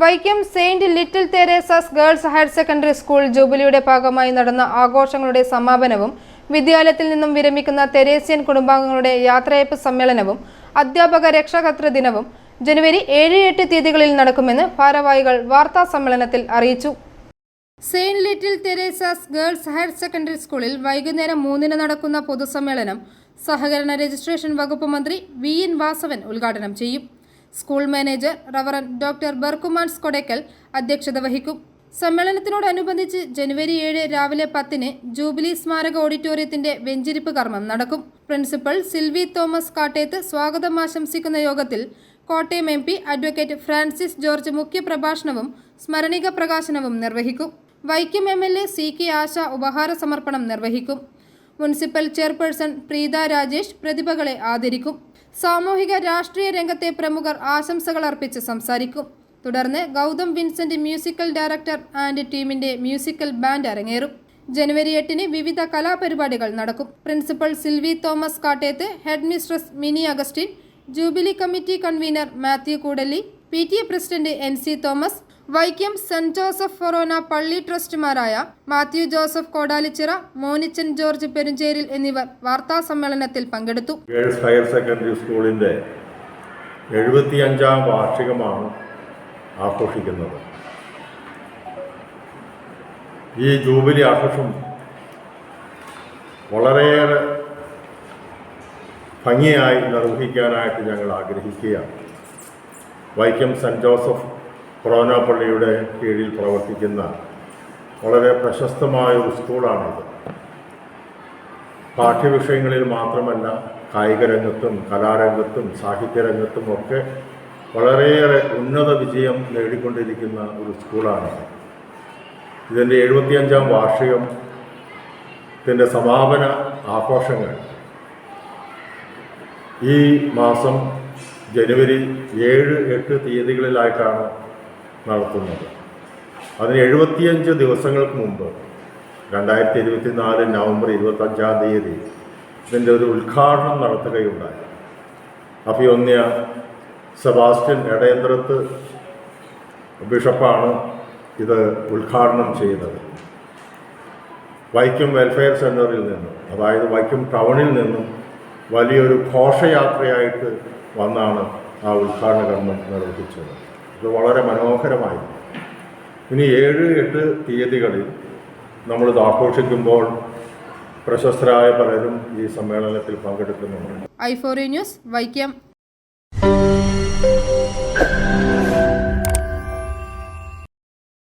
Vaikom saint little Teresa's girls higher secondary school ജൂബിലിയുടെ ഭാഗമായി നടന്ന ആഘോഷങ്ങളുടെ സമാപനവും വിദ്യാലയത്തിൽ നിന്നും വിരമിക്കുന്ന തെരേസ്യൻ കുടുംബാംഗങ്ങളുടെ യാത്രയപ്പ് സമ്മേളനവും അധ്യാപക രക്ഷാകർതൃ ദിനവും ജനുവരി ഏഴ് എട്ട് തീയതികളിൽ നടക്കുമെന്ന് ഭാരവാഹികൾ വാർത്താ സമ്മേളനത്തിൽ അറിയിച്ചു. Saint little Teresa's girls higher secondary സ്കൂളിൽ വൈകുന്നേരം മൂന്നിന് നടക്കുന്ന പൊതുസമ്മേളനം സഹകരണ രജിസ്ട്രേഷൻ വകുപ്പ് മന്ത്രി വി എൻ വാസവൻ ഉദ്ഘാടനം ചെയ്യും. സ്കൂൾ മാനേജർ റവറൻ ഡോക്ടർ ബർക്കുമാൻ സ്കൊടേക്കൽ അധ്യക്ഷത വഹിക്കും. സമ്മേളനത്തിനോടനുബന്ധിച്ച് ജനുവരി ഏഴ് രാവിലെ പത്തിന് ജൂബിലി സ്മാരക ഓഡിറ്റോറിയത്തിന്റെ വെഞ്ചിരിപ്പ് കർമ്മം നടക്കും. പ്രിൻസിപ്പൽ സിൽവി തോമസ് കാട്ടേത്ത് സ്വാഗതം ആശംസിക്കുന്ന യോഗത്തിൽ Kottayam M P advocate Francis George മുഖ്യപ്രഭാഷണവും സ്മരണിക പ്രകാശനവും നിർവഹിക്കും. Vaikom M L A C K Asha ഉപഹാര സമർപ്പണം നിർവഹിക്കും. മുനിസിപ്പൽ ചെയർപേഴ്സൺ പ്രീത രാജേഷ് പ്രതിഭകളെ ആദരിക്കും. സാമൂഹിക രാഷ്ട്രീയ രംഗത്തെ പ്രമുഖർ ആശംസകൾ അർപ്പിച്ച് സംസാരിക്കും. തുടർന്ന് Gautham Vincent musical director and ടീമിന്റെ മ്യൂസിക്കൽ ബാൻഡ് അരങ്ങേറും. ജനുവരി എട്ടിന് വിവിധ കലാപരിപാടികൾ നടക്കും. Principal Silvy Thomas Kattethu head mistress Mini Augustine jubilee committee convener Mathew Koodalli P T A president N C Thomas Vaikom saint Joseph ഫൊറോന പള്ളി ട്രസ്റ്റുമാരായ Mathew Joseph Kodalichira Monichan George പെരുഞ്ചേരിൽ എന്നിവർ വാർത്താ സമ്മേളനത്തിൽ പങ്കെടുത്തു. ഗേൾസ് ഹയർ സെക്കൻഡറി സ്കൂളിന്റെ എഴുപത്തിയഞ്ചാം വാർഷികമാണ് ആഘോഷിക്കുന്നത്. ഈ ജൂബിലി ആഘോഷം വളരെയേറെ ഭംഗിയായി നിർവഹിക്കാനായിട്ട് ഞങ്ങൾ ആഗ്രഹിക്കുകയാണ്. വൈക്കം സെന്റ് ജോസഫ് കൊറോന പള്ളിയുടെ കീഴിൽ പ്രവർത്തിക്കുന്ന വളരെ പ്രശസ്തമായ ഒരു സ്കൂളാണിത്. പാഠ്യവിഷയങ്ങളിൽ മാത്രമല്ല കായിക രംഗത്തും കലാരംഗത്തും സാഹിത്യരംഗത്തും ഒക്കെ വളരെയേറെ ഉന്നത വിജയം നേടിക്കൊണ്ടിരിക്കുന്ന ഒരു സ്കൂളാണ് ഇതിന്റെ എഴുപത്തിയഞ്ചാം വാർഷികത്തിന്റെ സമാപന ആഘോഷങ്ങൾ. ഈ മാസം ജനുവരി ഏഴ് എട്ട് തീയതികളിലായിട്ടാണ് നടത്തുന്നത്. അതിന് എഴുപത്തിയഞ്ച് ദിവസങ്ങൾക്ക് മുമ്പ് രണ്ടായിരത്തി ഇരുപത്തി നാല് നവംബർ ഇരുപത്തഞ്ചാം തീയതി ഇതിന്റെ ഒരു ഉദ്ഘാടനം നടത്തുകയുണ്ടായി. അഭിയൊന്നിയ സെബാസ്റ്റ്യൻ എടയന്ത്രത്ത് ബിഷപ്പാണ് ഇത് ഉദ്ഘാടനം ചെയ്തത്. വൈക്കം വെൽഫെയർ സെന്ററിൽ നിന്നും അതായത് വൈക്കം ടൗണിൽ നിന്നും വലിയൊരു ഘോഷയാത്രയായിട്ട് വന്നാണ് ആ ഉദ്ഘാടന കർമ്മം നിർവഹിച്ചത്. ഇത് വളരെ മനോഹരമായി. ഇനി ഏഴ് എട്ട് തീയതികളിൽ നമ്മൾ നമ്മളിത് ആഘോഷിക്കുമ്പോൾ പ്രശസ്തരായ പലരും ഈ സമ്മേളനത്തിൽ പങ്കെടുക്കുന്നുണ്ട്. I four news Vaikom.